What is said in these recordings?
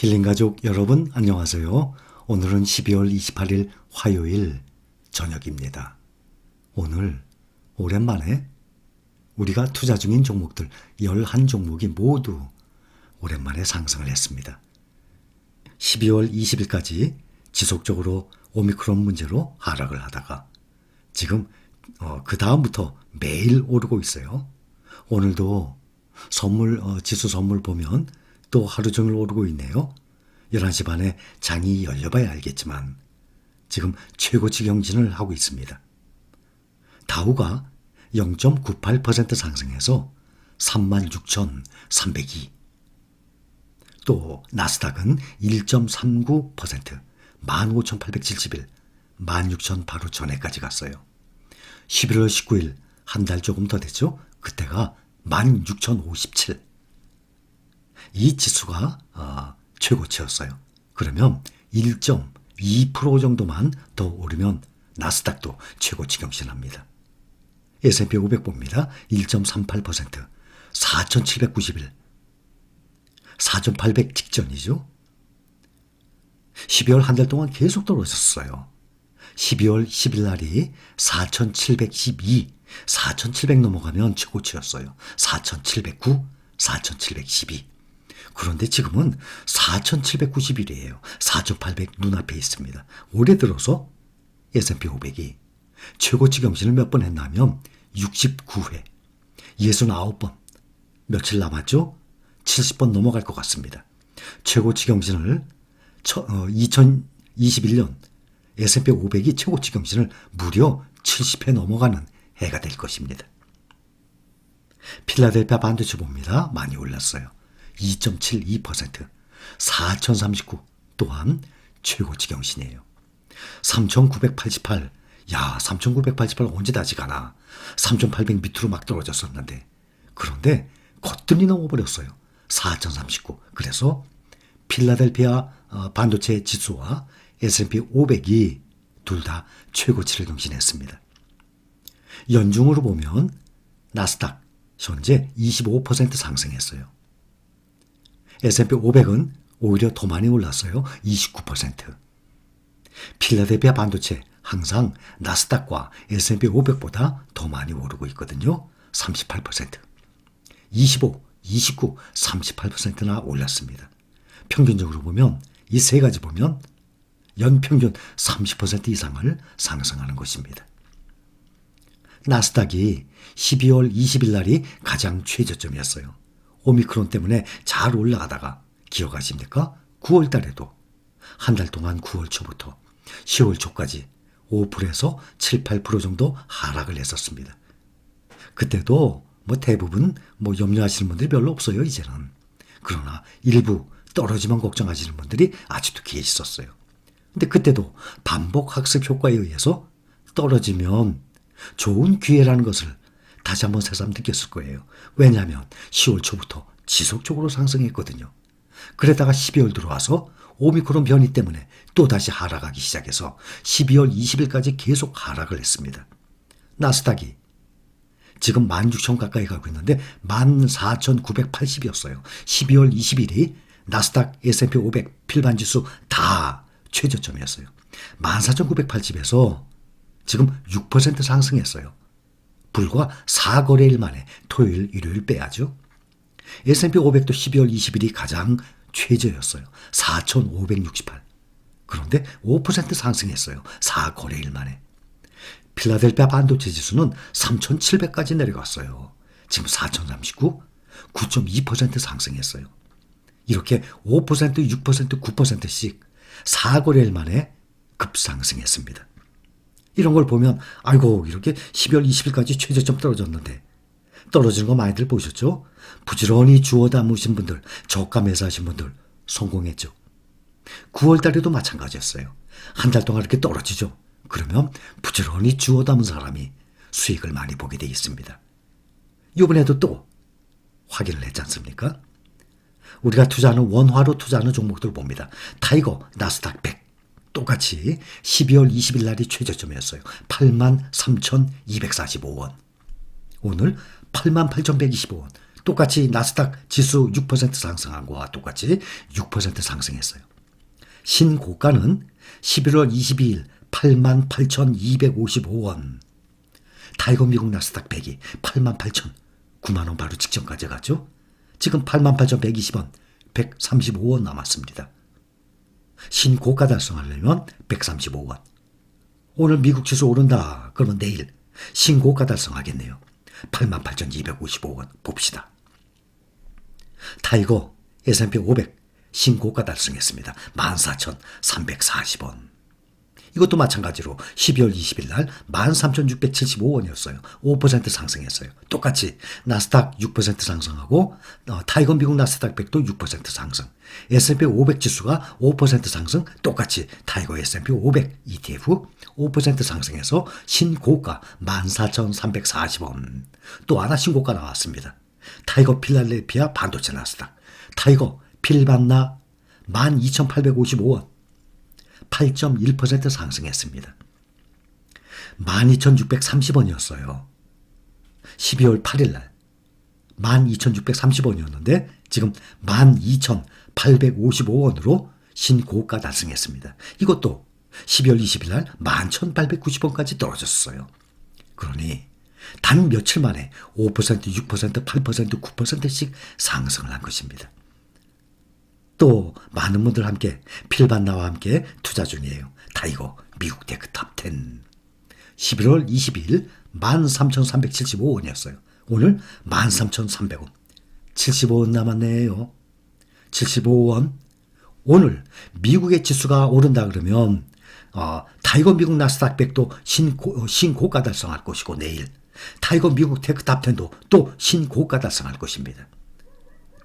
힐링 가족 여러분 안녕하세요. 오늘은 12월 28일 화요일 저녁입니다. 오늘 오랜만에 우리가 투자 중인 종목들 11종목이 모두 오랜만에 상승을 했습니다. 12월 20일까지 지속적으로 오미크론 문제로 하락을 하다가 지금 어, 그 다음부터 매일 오르고 있어요. 오늘도 선물 어, 지수 선물 보면 또 하루 종일 오르고 있네요. 11시 반에 장이 열려봐야 알겠지만 지금 최고치 경진을 하고 있습니다. 다우가 0.98% 상승해서 36,302. 또 나스닥은 1.39% 15,871, 16,000 바로 전에까지 갔어요. 11월 19일 한 달 조금 더 됐죠? 그때가 16,057. 이 지수가 어, 최고치였어요. 그러면 1.2% 정도만 더 오르면 나스닥도 최고치 경신합니다. S&P 500 봅니다. 1.38%, 4,791, 4,800 직전이죠. 12월 한 달 동안 계속 떨어졌어요. 12월 10일 날이 4,712, 4,700 넘어가면 최고치였어요. 4,709, 4,712. 그런데 지금은 4,791이에요. 4,800 눈앞에 있습니다. 올해 들어서 S&P 500이 최고치 경신을 몇 번 했냐면 69회, 69번. 며칠 남았죠? 70번 넘어갈 것 같습니다. 최고치 경신을 2021년 S&P 500이 최고치 경신을 무려 70회 넘어가는 해가 될 것입니다. 필라델피아 반도체 봅니다. 많이 올랐어요. 2.72%, 4,039 또한 최고치 경신이에요. 3,988, 야, 3,988 언제 다시 가나? 3,800 밑으로 막 떨어졌었는데. 그런데 거뜬히 넘어버렸어요. 4,039. 그래서 필라델피아 어, 반도체 지수와 S&P 500이 둘 다 최고치를 경신했습니다. 연중으로 보면 나스닥 현재 25% 상승했어요. S&P 500은 오히려 더 많이 올랐어요. 29%. 필라델피아 반도체 항상 나스닥과 S&P 500보다 더 많이 오르고 있거든요. 38%. 25, 29, 38%나 올랐습니다. 평균적으로 보면 이 세 가지 보면 연평균 30% 이상을 상승하는 것입니다. 나스닥이 12월 20일 날이 가장 최저점이었어요. 오미크론 때문에 잘 올라가다가 기억하십니까? 9월 달에도 한 달 동안 9월 초부터 10월 초까지 5%에서 7, 8% 정도 하락을 했었습니다. 그때도 뭐 대부분 뭐 염려하시는 분들이 별로 없어요, 이제는. 그러나 일부 떨어지만 걱정하시는 분들이 아직도 계셨어요. 근데 그때도 반복 학습 효과에 의해서 떨어지면 좋은 기회라는 것을 다시 한번 새삼 느꼈을 거예요. 왜냐하면 10월 초부터 지속적으로 상승했거든요. 그러다가 12월 들어와서 오미크론 변이 때문에 또 다시 하락하기 시작해서 12월 20일까지 계속 하락을 했습니다. 나스닥이 지금 16,000 가까이 가고 있는데 14,980이었어요. 12월 20일이 나스닥 S&P 500 필반 지수 다 최저점이었어요. 14,980에서 지금 6% 상승했어요. 불과 4거래일 만에 토요일, 일요일 빼야죠. S&P 500도 12월 20일이 가장 최저였어요. 4,568. 그런데 5% 상승했어요. 4거래일 만에. 필라델피아 반도체 지수는 3,700까지 내려갔어요. 지금 4,039, 9.2% 상승했어요. 이렇게 5%, 6%, 9%씩 4거래일 만에 급상승했습니다. 이런 걸 보면 아이고 이렇게 12월 20일까지 최저점 떨어졌는데 떨어지는 거 많이들 보셨죠? 부지런히 주워 담으신 분들, 저가 매수하신 분들 성공했죠. 9월 달에도 마찬가지였어요. 한 달 동안 이렇게 떨어지죠. 그러면 부지런히 주워 담은 사람이 수익을 많이 보게 돼 있습니다. 이번에도 또 확인을 했지 않습니까? 우리가 투자하는 원화로 투자하는 종목들 봅니다. 타이거, 나스닥 100 똑같이 12월 20일 날이 최저점이었어요. 83,245원. 오늘 88,125원. 똑같이 나스닥 지수 6% 상승한 거와 똑같이 6% 상승했어요. 신고가는 11월 22일 88,255원. 타이거 미국 나스닥 100이 88,000, 9만원 바로 직전까지 가죠. 지금 88,120원, 135원 남았습니다. 신고가 달성하려면 135원. 오늘 미국 지수 오른다. 그러면 내일 신고가 달성하겠네요. 88,255원 봅시다. 타이거 S&P 500 신고가 달성했습니다. 14,340원. 이것도 마찬가지로 12월 20일 날 13,675원이었어요. 5% 상승했어요. 똑같이 나스닥 6% 상승하고 어, 타이거 미국 나스닥 100도 6% 상승. S&P 500 지수가 5% 상승 똑같이 타이거 S&P 500 ETF 5% 상승해서 신고가 14,340원. 또 하나 신고가 나왔습니다. 타이거 필라델피아 반도체 나스닥. 타이거 필반나 12,855원. 8.1% 상승했습니다. 12,630원이었어요. 12월 8일 날 12,630원이었는데 지금 12,855원으로 신고가 달성했습니다. 이것도 12월 20일 날 11,890원까지 떨어졌어요. 그러니 단 며칠 만에 5%, 6%, 8%, 9%씩 상승을 한 것입니다. 또 많은 분들 함께 필반나와 함께 투자 중이에요. 타이거 미국 테크 탑10. 11월 22일 13,375원이었어요. 오늘 13,300원. 75원 남았네요. 75원. 오늘 미국의 지수가 오른다 그러면 어, 타이거 미국 나스닥 100도 신고, 신고가 달성할 것이고 내일 타이거 미국 테크 탑10도 또 신고가 달성할 것입니다.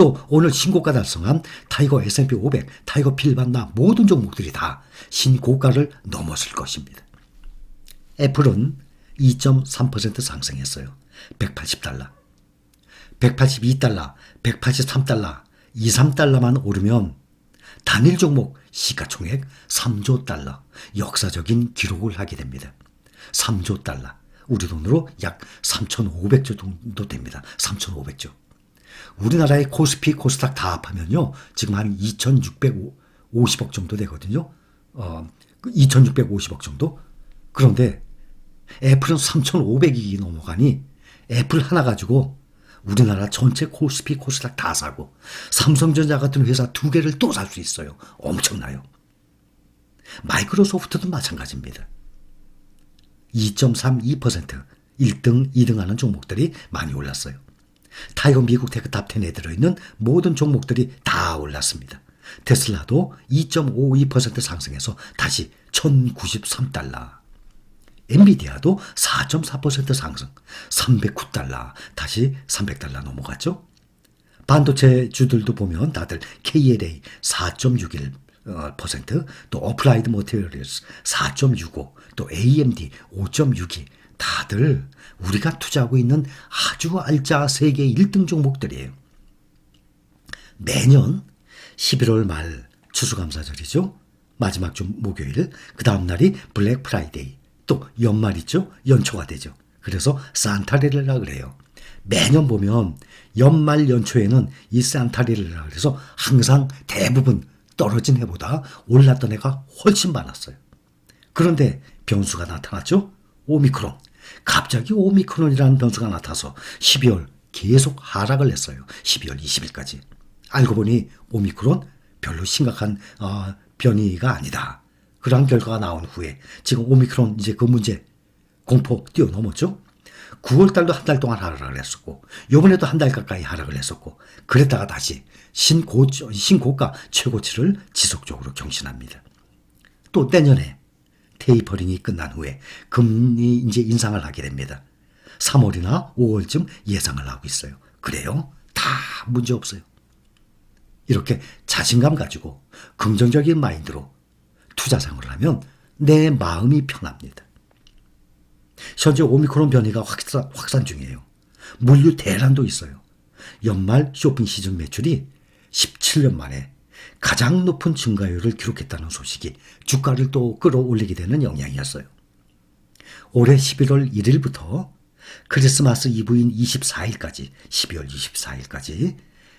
또 오늘 신고가 달성한 타이거 S&P 500, 타이거 필반나 모든 종목들이 다 신고가를 넘었을 것입니다. 애플은 2.3% 상승했어요. 180달러. 182달러, 183달러, 2, 3달러만 오르면 단일 종목 시가총액 3조 달러 역사적인 기록을 하게 됩니다. 3조 달러. 우리 돈으로 약 3,500조 정도 됩니다. 3,500조. 우리나라의 코스피, 코스닥 다 합하면요. 지금 한 2,650억 정도 되거든요. 어, 2,650억 정도? 그런데 애플은 3,500억이 넘어가니 애플 하나 가지고 우리나라 전체 코스피, 코스닥 다 사고 삼성전자 같은 회사 두 개를 또 살 수 있어요. 엄청나요. 마이크로소프트도 마찬가지입니다. 2.32% 1등, 2등 하는 종목들이 많이 올랐어요. 타이거 미국 테크 탑10에 들어있는 모든 종목들이 다 올랐습니다. 테슬라도 2.52% 상승해서 다시 1093달러. 엔비디아도 4.4% 상승, 309달러, 다시 300달러 넘어갔죠. 반도체 주들도 보면 다들 KLA 4.61%, 또 어플라이드 모티리얼스 4.65, 또 AMD 5.62, 다들 우리가 투자하고 있는 아주 알짜 세계 1등 종목들이에요. 매년 11월 말 추수감사절이죠. 마지막 주 목요일, 그 다음 날이 블랙 프라이데이, 또 연말 있죠. 연초가 되죠. 그래서 산타레르라 그래요. 매년 보면 연말 연초에는 이 산타레르라 그래서 항상 대부분 떨어진 해보다 올랐던 해가 훨씬 많았어요. 그런데 변수가 나타났죠. 오미크론. 갑자기 오미크론이라는 변수가 나타서 12월 계속 하락을 했어요. 12월 20일까지. 알고 보니 오미크론 별로 심각한 어, 변이가 아니다. 그러한 결과가 나온 후에 지금 오미크론 이제 그 문제 공포 뛰어넘었죠. 9월 달도 한 달 동안 하락을 했었고 요번에도 한 달 가까이 하락을 했었고 그랬다가 다시 신고 신고가 최고치를 지속적으로 경신합니다. 또 내년에 테이퍼링이 끝난 후에 금리 이제 인상을 하게 됩니다. 3월이나 5월쯤 예상을 하고 있어요. 그래요? 다 문제 없어요. 이렇게 자신감 가지고 긍정적인 마인드로 투자 생활을 하면 내 마음이 편합니다. 현재 오미크론 변이가 확산, 확산 중이에요. 물류 대란도 있어요. 연말 쇼핑 시즌 매출이 17년 만에 가장 높은 증가율을 기록했다는 소식이 주가를 또 끌어올리게 되는 영향이었어요. 올해 11월 1일부터 크리스마스 이브인 24일까지, 12월 24일까지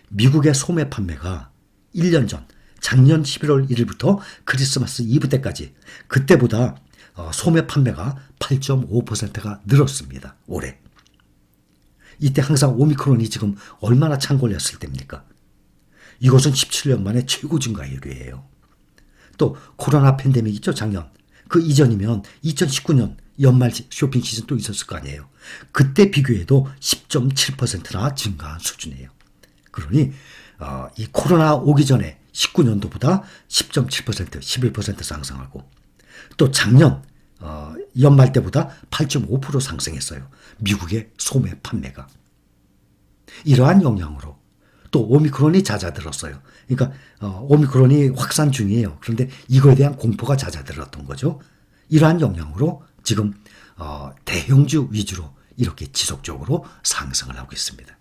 미국의 소매 판매가 1년 전, 작년 11월 1일부터 크리스마스 이브 때까지 그때보다 어, 소매 판매가 8.5%가 늘었습니다. 올해. 이때 항상 오미크론이 지금 얼마나 창궐했을 때입니까? 이것은 17년 만에 최고 증가율이에요. 또 코로나 팬데믹 있죠 작년. 그 이전이면 2019년 연말 쇼핑 시즌 또 있었을 거 아니에요. 그때 비교해도 10.7%나 증가한 수준이에요. 그러니 어, 이 코로나 오기 전에 19년도보다 10.7% 11% 상승하고 또 작년 어, 연말 때보다 8.5% 상승했어요. 미국의 소매 판매가. 이러한 영향으로 또 오미크론이 잦아들었어요. 그러니까 어, 오미크론이 확산 중이에요. 그런데 이거에 대한 공포가 잦아들었던 거죠. 이러한 영향으로 지금 어, 대형주 위주로 이렇게 지속적으로 상승을 하고 있습니다.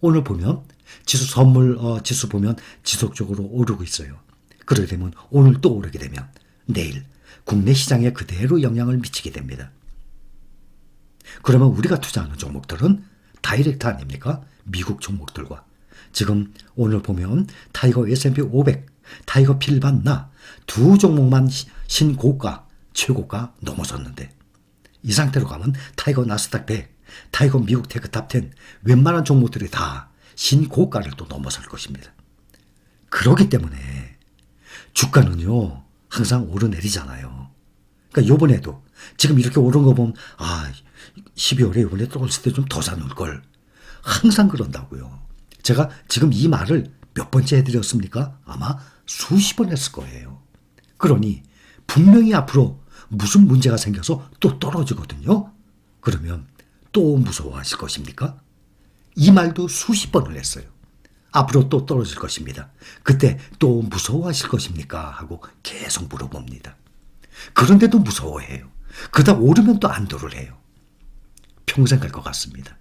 오늘 보면 지수 선물 어, 지수 보면 지속적으로 오르고 있어요. 그러게 되면 오늘 또 오르게 되면 내일 국내 시장에 그대로 영향을 미치게 됩니다. 그러면 우리가 투자하는 종목들은 다이렉트 아닙니까? 미국 종목들과 지금 오늘 보면 타이거 S&P 500, 타이거 필반 나 두 종목만 시- 신고가, 최고가 넘어섰는데 이 상태로 가면 타이거 나스닥 100, 타이거 미국 테크 탑10 웬만한 종목들이 다 신고가를 또 넘어설 것입니다. 그러기 때문에 주가는요 항상 오르내리잖아요. 그러니까 요번에도 지금 이렇게 오른 거 보면 아 12월에 이번에 또 올을 때좀 더 사놓을 걸 항상 그런다고요. 제가 지금 이 말을 몇 번째 해드렸습니까? 아마 수십 번 했을 거예요. 그러니 분명히 앞으로 무슨 문제가 생겨서 또 떨어지거든요. 그러면 또 무서워하실 것입니까? 이 말도 수십 번을 했어요. 앞으로 또 떨어질 것입니다. 그때 또 무서워하실 것입니까? 하고 계속 물어봅니다. 그런데도 무서워해요. 그러다 오르면 또 안도를 해요. 평생 갈 것 같습니다.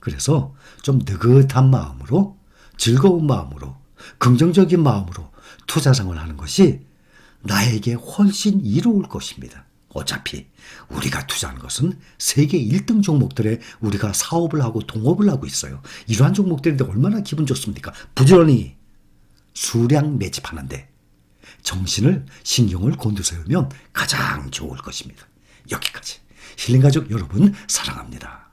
그래서 좀 느긋한 마음으로 즐거운 마음으로 긍정적인 마음으로 투자 생활을 하는 것이 나에게 훨씬 이로울 것입니다. 어차피 우리가 투자하는 것은 세계 1등 종목들에 우리가 사업을 하고 동업을 하고 있어요. 이러한 종목들인데 얼마나 기분 좋습니까? 부지런히 수량 매집하는데 정신을 신경을 곤두세우면 가장 좋을 것입니다. 여기까지 힐링가족 여러분 사랑합니다.